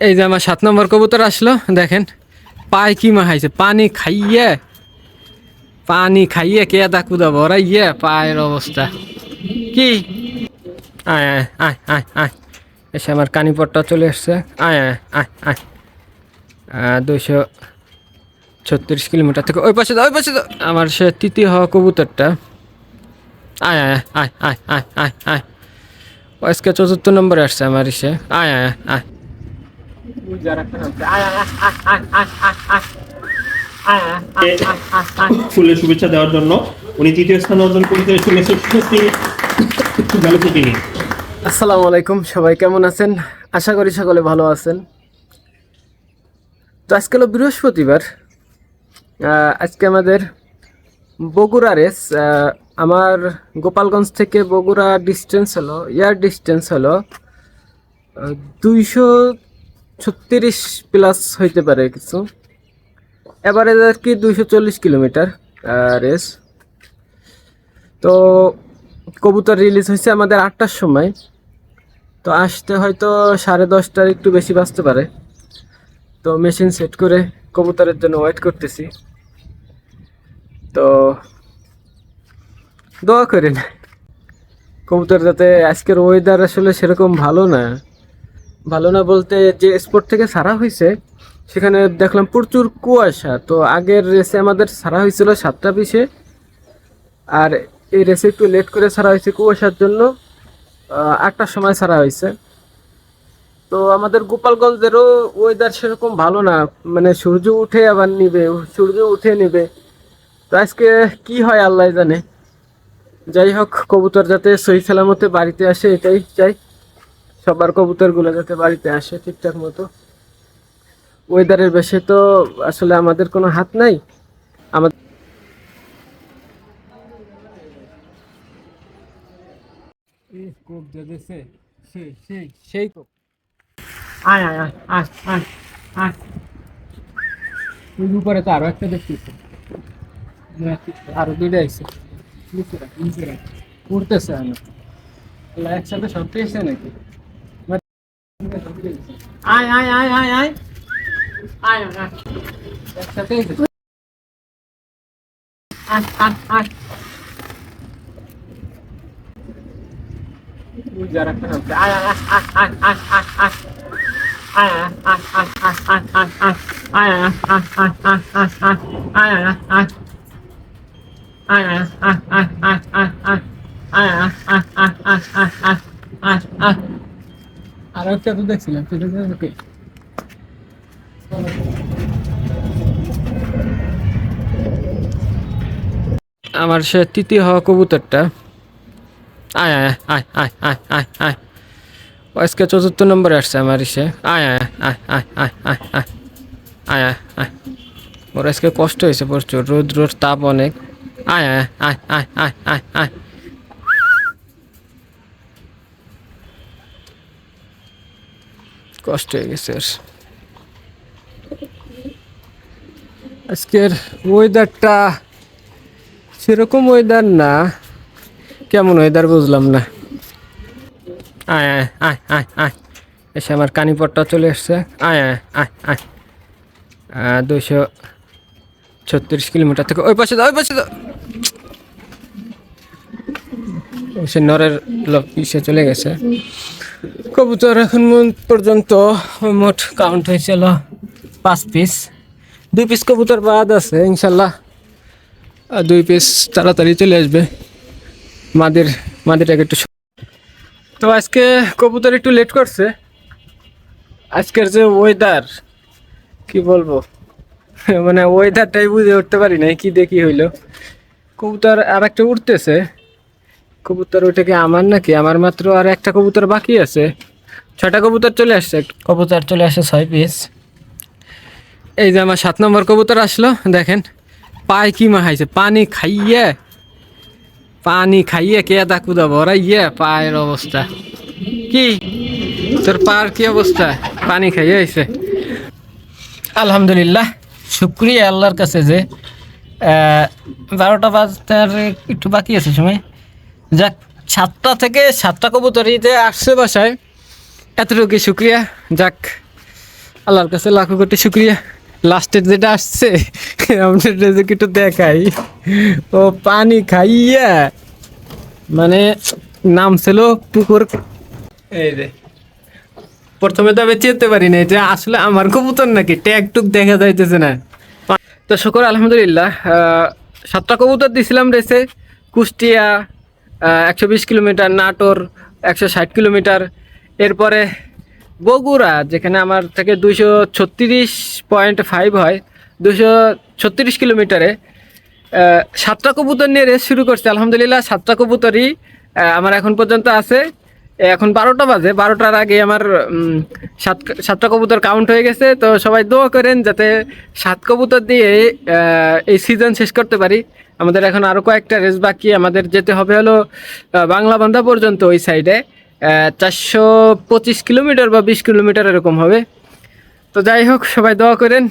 এই যে আমার সাত নম্বর কবুতর আসলো দেখেন পায় কি মা মাহাইছে পানি খাইয়ে পানি খাইয়ে কে দা কুদা ভরাইয়ে পায়ের অবস্থা কি আয় আয় আয় আয় আয় এসে আমার কানিপটটা চলে এসছে আয় আয় আয় আয় দুইশো ছত্রিশ কিলোমিটার থেকে ওই পাশে ওই পাশে আমার সে তৃতীয় হওয়া কবুতরটা আয় আয় আয় আয় আয় আয় আয় আজকে চতুর্থ নম্বরে আসছে আমার ইসে আয় আয় আয় ফুলের শুভেচ্ছা দেওয়ার জন্য। উনি তৃতীয় স্থান অর্জন করতে প্রতিনিধি আসসালামু আলাইকুম, সবাই কেমন আছেন? আশা করি সকলে ভালো আছেন। তো আজকে হলো বৃহস্পতিবার। আজকে আমাদের বগুড়া রেস। আমার গোপালগঞ্জ থেকে বগুড়া ডিস্টেন্স হলো, ইয়ার ডিস্টেন্স হলো দুইশো ছত্রিশ প্লাস হইতে পারে কিছু। এবারে আর কি দুইশো চল্লিশ কিলোমিটার রেস তো কবুতর রিলিজ হয়েছে আমাদের আটটার সময়। তো আসতে হয়তো সাড়ে দশটার একটু বেশি বাঁচতে পারে। তো মেশিন সেট করে কবুতরের জন্য ওয়েট করতেছি। তো দোয়া করেন। কবুতর যাতে আজকের ওয়েদার আসলে সেরকম ভালো না। ভালো না বলতে যে স্পোর্ট থেকে সারা হয়েছে সেখানে দেখলাম প্রচুর কুয়াশা। তো আগের রেসে আমাদের সারা হয়েছিল সাতটা পিসে আর এই রেসে একটু লেট করে সারা হয়েছে কুয়াশার জন্য আটটার সময় সারা হয়েছে তো আমাদের গোপালগঞ্জেরও ওয়েদার সেরকম ভালো না মানে সূর্য উঠে আবার নিবে, সূর্য উঠে নিবে। তো আজকে কি হয় আল্লাহ জানে। যাই হোক, কবুতর যাতে সহি সালামতে বাড়িতে আসে, এটাই চাই। সবার কবুতরগুলো যাতে বাড়িতে আসে ঠিকঠাক মতো। ওয়েদারের বেশি তো আসলে আমাদের কোনো হাত নাই। আমাদের সেই কোপ। আয় আয় আয় আয় আয় আয়। উপরে তো আরও একটা দেখতেছি। আরও দুইটা আছে একসাথে সব পেয়েছে নাকি? আয় আয় আয় আয় আয় আয় আয় একসাথে আয় আয় আয় যারা খারাপ আয় আয় আয় আয় আয় আয় আয় Ah, ah, ah, ah, ah. আর একটা তো দেখছিলাম ওকে আমার সে তৃতীয় হওয়া কবুতরটা আয় আয় আয় আয় আয় আয় আয় আজকে চতুর্থ নম্বরে আসছে আমার ইসে আয় আয় আয় আয় আয় আয় আয় আয় আয় আয় ওর আজকে কষ্ট হয়েছে প্রচুর রোদ রোদ তাপ অনেক আয় আয় আয় আয় আয় আয় আয় কষ্ট হয়ে গেছে ওর। আজকের ওয়েদারটা সেরকম ওয়েদার না। কেমন ওয়েদার বুঝলাম না। আয় আয় আয় আয় আয়। এসে আমার কানিপটটা চলে এসছে আয় আয় আয় আয়। দুইশো ছত্রিশ কিলোমিটার থেকে ওই পাশে ওই পাশে দাও। সে নরের লোক ইসে চলে গেছে। কবুতর এখন পর্যন্ত মোট কাউন্ট হয়েছিল পাঁচ পিস দুই পিস কবুতর বাদ আছে, ইনশাল্লাহ। আর দুই পিস তাড়াতাড়ি চলে আসবে। মাদের মাদেরটাকে একটু তো আজকে কবুতর একটু লেট করছে। আজকের যে ওয়েদার কি বলব? মানে ওয়েদারটাই বুঝে উঠতে পারি নাই, কি দেখি হইল। কবুতর আর একটা উঠতেছে কবুতর ওইটা কি আমার নাকি? আমার মাত্র আর একটা কবুতর বাকি আছে। ছটা কবুতর চলে আসছে। কবুতর চলে আসে ছয় পিস এই যে আমার সাত নম্বর কবুতর আসলো দেখেন। পায় কি মাহাইছে পানি খাইয়ে পানি খাইয়ে কে দা কুদা ভরাইয়ে পায়ের অবস্থা। কি? তোর পার কি অবস্থা? পানি খাইয়ে আইছে। আলহামদুলিল্লাহ শুক্রিয়া আল্লাহর কাছে যে আহ, বারোটা বাজতে আর একটু বাকি আছে সময়। যাক, সাতটা থেকে সাতটা কবুতর কবুতরিতে আসছে বাসায়। এতটুকু শুক্রিয়া। যাক, আল্লাহর কাছে লাখো কোটি শুক্রিয়া। লাস্টের যেটা আসছে, আপনাদের যে একটু দেখাই। ও পানি খাইয়া মানে নাম ছিল পুকুর। এই রে প্রথমে তো আমি চেতে পারি না এটা আসলে আমার কবুতর নাকি, ট্যাগ টুক দেখা যাইতেছে না। তো শুকর, আলহামদুলিল্লাহ সাতটা কবুতর দিছিলাম রেসে। কুষ্টিয়া একশো বিশ কিলোমিটার, নাটোর একশো ষাট কিলোমিটার। এরপরে বগুড়া, যেখানে আমার থেকে দুশো ছত্রিশ পয়েন্ট ফাইভ হয় দুশো ছত্রিশ কিলোমিটারে। সাতটা কবুতর নিয়ে রেস শুরু করছে, আলহামদুলিল্লাহ সাতটা কবুতরই আমার এখন পর্যন্ত আছে। এখন বারোটা বাজে, বারোটার আগে আমার সাত, সাতটা কবুতর কাউন্ট হয়ে গেছে, তো সবাই দোয়া করেন যাতে সাত কবুতর দিয়ে এই সিজন শেষ করতে পারি। আমাদের এখন আরও কয়েকটা রেস বাকি, আমাদের যেতে হবে হলো বাংলা বান্ধা পর্যন্ত ওই সাইডে চারশো পঁচিশ কিলোমিটার বা বিশ কিলোমিটার এরকম হবে। তো যাই হোক, সবাই দোয়া করেন।